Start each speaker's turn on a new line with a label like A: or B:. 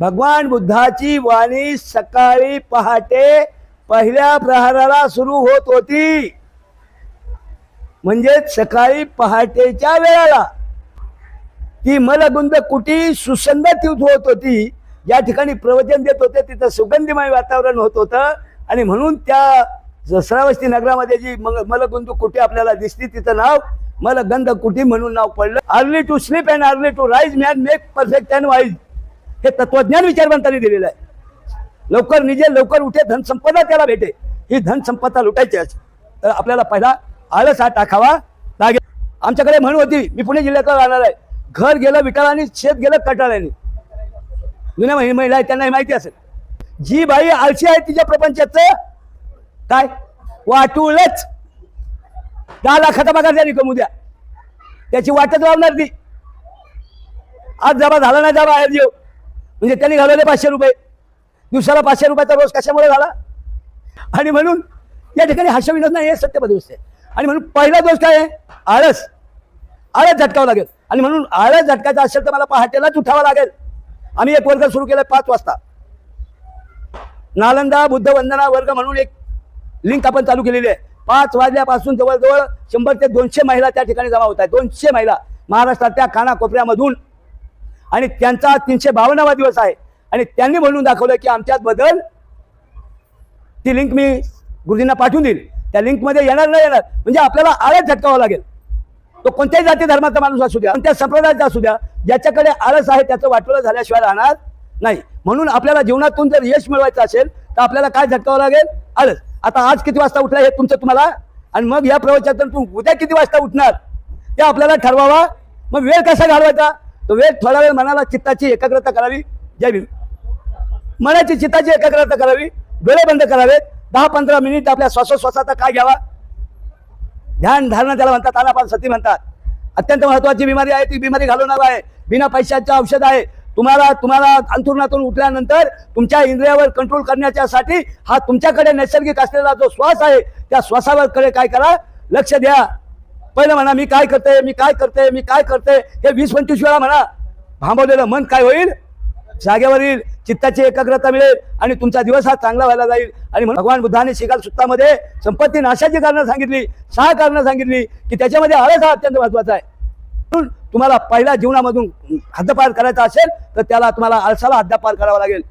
A: भगवान बुद्धाची वाणी सकाळी पहाटे पहिल्या प्रहाराला सुरू होत होती. म्हणजे सकाळी पहाटेच्या वेळेला. ती मलगुंद कुटी सुसंगत होत होती. या ठिकाणी प्रवचन देत होते तिथं सुगंधीमय वातावरण होत होतं. आणि म्हणून त्या श्रावस्ती नगरामध्ये जी मग मलगुंद कुटी आपल्याला दिसली तिचं नाव मलगंध कुटी म्हणून नाव पडलं. Early to sleep and early to rise man make perfect and wise हे तत्वज्ञान विचारवंतांनी दिलेलं आहे. लवकर निजे लवकर उठे धनसंपदा त्याला भेटे. ही धनसंपदा लुटायची आहे. तर आपल्याला पहिला आळस हा टाकावा लागेल. आमच्याकडे म्हण होती मी पुणे जिल्ह्यातला राहणार आहे. घर गेलं विटाळाने शेत गेलं कटाळ्याने जुन्या महिला आहे त्यांना हे माहिती असेल. जी बाई आळशी आहे तिच्या प्रपंचाचं काय? वाटूलच दहा लाखाचा पगार द्या निकम उद्या. त्याची वाटच लावणार ती आज जमा झाला नाही जबा बाहेर जेव. म्हणजे त्यांनी घालवले पाचशे रुपये. दिवसाला पाचशे रुपयाचा रोज कशामुळे झाला? आणि म्हणून या ठिकाणी हास्यविनोद नाही हे सत्य दिवस आहे. आणि म्हणून पहिला दोष काय आहे? आळस. आळस झटकावं लागेल. आणि म्हणून आळस झटकायचा असेल तर मला पहाटेलाच उठावं लागेल. आम्ही एक वर्ग सुरू केलाय पाच वाजता. नालंदा बुद्ध वंदना वर्ग म्हणून एक लिंक आपण चालू केलेली आहे. पाच वाजल्यापासून जवळजवळ शंभर ते दोनशे महिला त्या ठिकाणी जमा होत आहेत. दोनशे महिला महाराष्ट्रातल्या कानाकोपऱ्यामधून आणि त्यांचा तीनशे बावन्नावा दिवस आहे. आणि त्यांनी म्हणून दाखवलं की आमच्यात बदल ती लिंक मी गुरुजींना पाठवून देईल. त्या लिंकमध्ये येणार नाही येणार म्हणजे आपल्याला आळस झटकावा लागेल. तो कोणत्याही जाती धर्माचा माणूस असू द्या कोणत्या संप्रदायाचा असू द्या ज्याच्याकडे आळस आहे त्याचं वाटोळं झाल्याशिवाय राहणार नाही. म्हणून आपल्याला जीवनातून जर यश मिळवायचं असेल तर आपल्याला काय झटकावं लागेल? आळस. आता आज किती वाजता उठला हे तुमचं तुम्हाला? आणि मग या प्रवचनातून तू उद्या किती वाजता उठणार? ते आपल्याला ठरवावा. मग वेळ कसा घालवायचा? तो वेळ थोडा वेळ मनाला चित्ताची एकाग्रता करावी जय भीम मनाची चित्ताची एकाग्रता करावी डोळे बंद करावेत. दहा पंधरा मिनिट आपल्या श्वासोश्वासाचा काय घ्यावा? ध्यान धारणा त्याला म्हणतात आनापान सती म्हणतात. अत्यंत महत्वाची बिमारी आहे ती बिमारी घालवणार आहे. बिना पैशाचं औषध आहे. तुम्हाला तुम्हाला अंथरुणातून उठल्यानंतर तुमच्या इंद्रियावर कंट्रोल करण्याच्यासाठी हा तुमच्याकडे नैसर्गिक असलेला जो श्वास आहे त्या श्वासावर कडे काय करा? लक्ष द्या. पहिलं म्हणा मी काय करते मी काय करते मी काय करते हे वीस पंचवीस वेळा म्हणा. भांबवलेलं मन काय होईल? जागेवर येईल चित्ताची एकाग्रता मिळेल आणि तुमचा दिवस हा चांगला व्हायला जाईल. आणि म्हणून भगवान बुद्धाने शिकाल सुत्तामध्ये संपत्ती नाशाची कारणं सांगितली सहा कारणं सांगितली की त्याच्यामध्ये आळस हा अत्यंत महत्त्वाचा आहे. म्हणून तुम्हाला पहिल्या जीवनामधून हद्दपार करायचा असेल तर त्याला तुम्हाला आळसाला हद्दपार करावा लागेल.